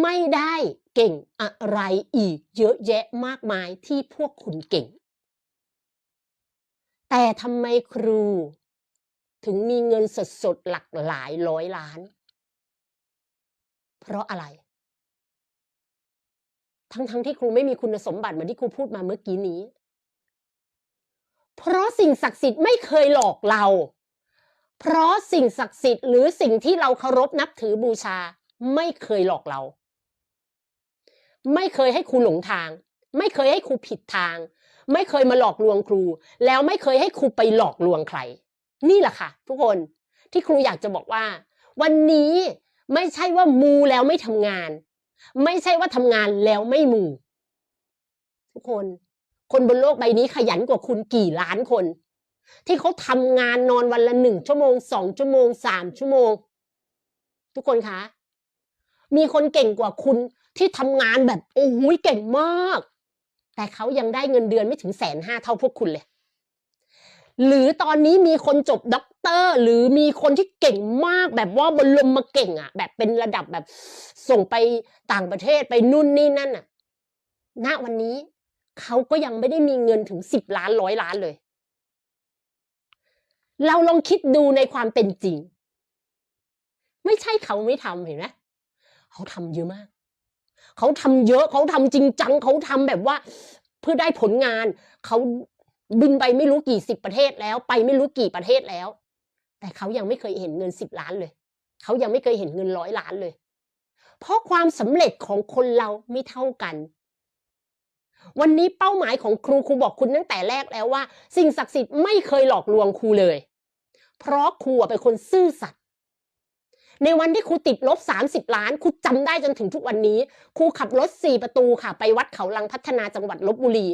ไม่ได้เก่งอะไรอีกเยอะแยะมากมายที่พวกคุณเก่ง แต่ทำไมครู ถึงมีเงินสดๆหลักหลายร้อยล้าน เพราะอะไร ทั้งๆทที่ครูไม่มีคุณสมบัติเหมือนที่ครูพูดมาเมื่อกี้นี้ เพราะสิ่งศักดิ์สิทธิ์ไม่เคยหลอกเรา เพราะสิ่งศักดิ์สิทธิ์หรือสิ่งที่เราเคารพนับถือบูชาไม่เคยหลอกเรา ไม่เคยให้ครูหลงทาง ไม่เคยให้ครูผิดทาง ไม่เคยมาหลอกลวงครู แล้วไม่เคยให้ครูไปหลอกลวงใคร นี่แหละค่ะ ทุกคนที่ครูอยากจะบอกว่า วันนี้ไม่ใช่ว่ามูแล้วไม่ทำงาน ไม่ใช่ว่าทำงานแล้วไม่มู ทุกคน คนบนโลกใบนี้ขยันกว่าคุณกี่ล้านคน ที่เขาทำงานนอนวันละหนึ่งชั่วโมงสองชั่วโมงสามชั่วโมง ทุกคนคะ มีคนเก่งกว่าคุณที่ทำงานแบบโอ้โหเก่งมาก แต่เขายังได้เงินเดือนไม่ถึงแสนห้าเท่าพวกคุณเลย หรือตอนนี้มีคนจบด็อกเตอร์ หรือมีคนที่เก่งมากแบบว่าบนลมมาเก่งอะ แบบเป็นระดับแบบส่งไปต่างประเทศไปนู่นนี่นั่นอะ ณวันนี้เขาก็ยังไม่ได้มีเงินถึงสิบล้านร้อยล้านเลย เราลองคิดดูในความเป็นจริง ไม่ใช่เขาไม่ทำเห็นไหม เขาทำเยอะมาก เขาทำเยอะเขาทำจริงจังเขาทำแบบว่า เพื่อได้ผลงาน เขาบินไปไม่รู้กี่สิบประเทศแล้ว ไปไม่รู้กี่ประเทศแล้ว แต่เขายังไม่เคยเห็นเงินสิบล้านเลย เขายังไม่เคยเห็นเงินร้อยล้านเลย เพราะความสำเร็จของคนเราไม่เท่ากันวันนี้เป้าหมายของครูครูบอกคุณตั้งแต่แรกแล้วว่า สิ่งศักดิ์สิทธิ์ไม่เคยหลอกลวงครูเลย เพราะครูเป็นคนซื่อสัตย์ ในวันที่ครูติดลบ 30 ล้านครูจำได้จนถึงทุกวันนี้ครูขับรถสี่ประตูค่ะ ไปวัดเขาลังพัฒนาจังหวัดลบบุรี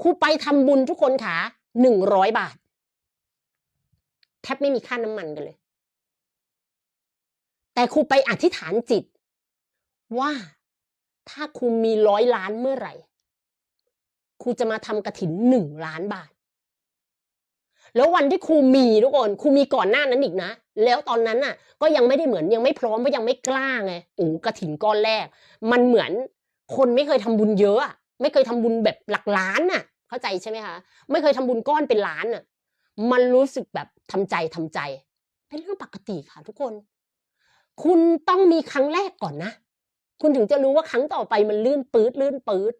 ครูไปทำบุญทุกคนค่ะหนึ่งร้อยบาท แทบไม่มีค่าน้ำมันกันเลย แต่ครูไปอธิษฐานจิต ว่าถ้าครูมีร้อยล้านเมื่อไหร่ครูจะมาทำกระถินหนึ่งล้านบาท แล้ววันที่ครูมีทุกคนครูมีก่อนหน้านั้นอีกนะ แล้วตอนนั้นน่ะ ก็ยังไม่ได้เหมือนยังไม่พร้อมเพราะยังไม่กล้าไงโอ้กระถิ่นก้อนแรก มันเหมือนคนไม่เคยทำบุญเยอะไม่เคยทำบุญแบบหลักล้านน่ะ เข้าใจใช่ไหมคะไม่เคยทำบุญก้อนเป็นล้านน่ะ มันรู้สึกแบบทำใจทำใจ เป็นเรื่องปกติค่ะ ทุกคน คุณต้องมีครั้งแรกก่อนนะคุณถึงจะรู้ว่าครั้งต่อไปมันลื่นปื๊ดลื่นปื๊ด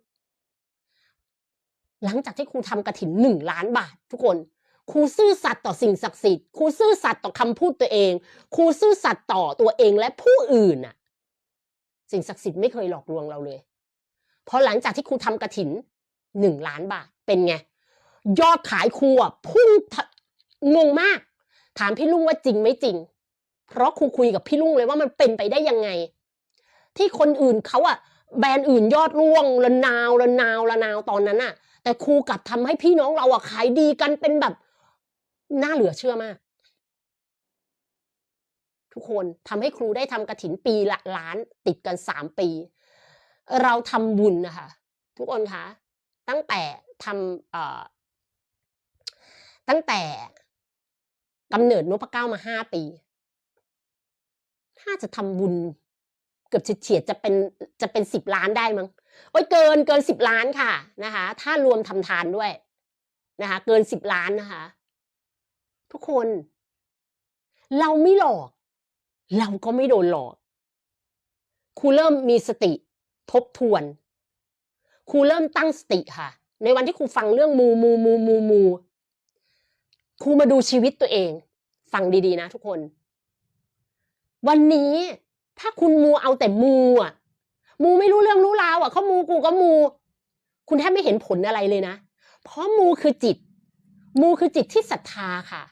หลังจากที่ครูทำกระถิ่นหนึ่งล้านบาท ทุกคน ครูซื่อสัตย์ต่อสิ่งศักดิ์สิทธิ์ครูซื่อสัตย์ต่อคำพูดตัวเองครูซื่อสัตย์ต่อตัวเองและผู้อื่นน่ะ สิ่งศักดิ์สิทธิ์ไม่เคยหลอกลวงเราเลยพอหลังจากที่ครูทำกระถินหนึ่งล้านบาทเป็นไง ยอดขายครูอะพุ่งงงมาก ถามพี่ลุงว่าจริงไม่จริง เพราะครูคุยกับพี่ลุงเลยว่ามันเป็นไปได้ยังไง ที่คนอื่นเขาอะแบรนด์อื่นยอดร่วงระนาวระนาวระนาวตอนนั้นอะแต่ครูกลับทำให้พี่น้องเราอะขายดีกันเป็นแบบ น่าเหลือเชื่อมาก ทุกคนทำให้ครูได้ทำกระถินปีละล้านติดกันสามปี เราทำบุญนะคะทุกคนคะตั้งแต่ทำเอ่อตั้งแต่กำเนิดนพเก้ามาห้าปีน่าจะทำบุญเกือบเฉียดจะเป็นจะเป็นสิบล้านได้มั้งโอ้ยเกินเกินสิบล้านค่ะนะคะ ถ้ารวมทำทานด้วยนะคะ เกินสิบล้านนะคะ ทุกคน เราไม่หลอก เราก็ไม่โดนหลอกครูเริ่มมีสติทบทวนครูเริ่มตั้งสติค่ะ ในวันที่ครูฟังเรื่องมูมูมูมูมูครูมาดูชีวิตตัวเอง ฟังดีๆนะทุกคน วันนี้ถ้าคุณมูเอาแต่มูอะ มูไม่รู้เรื่องรู้ราวอะเขามูกูก็มู คุณแทบไม่เห็นผลอะไรเลยนะ เพราะมูคือจิต มูคือจิตที่ศรัทธาค่ะ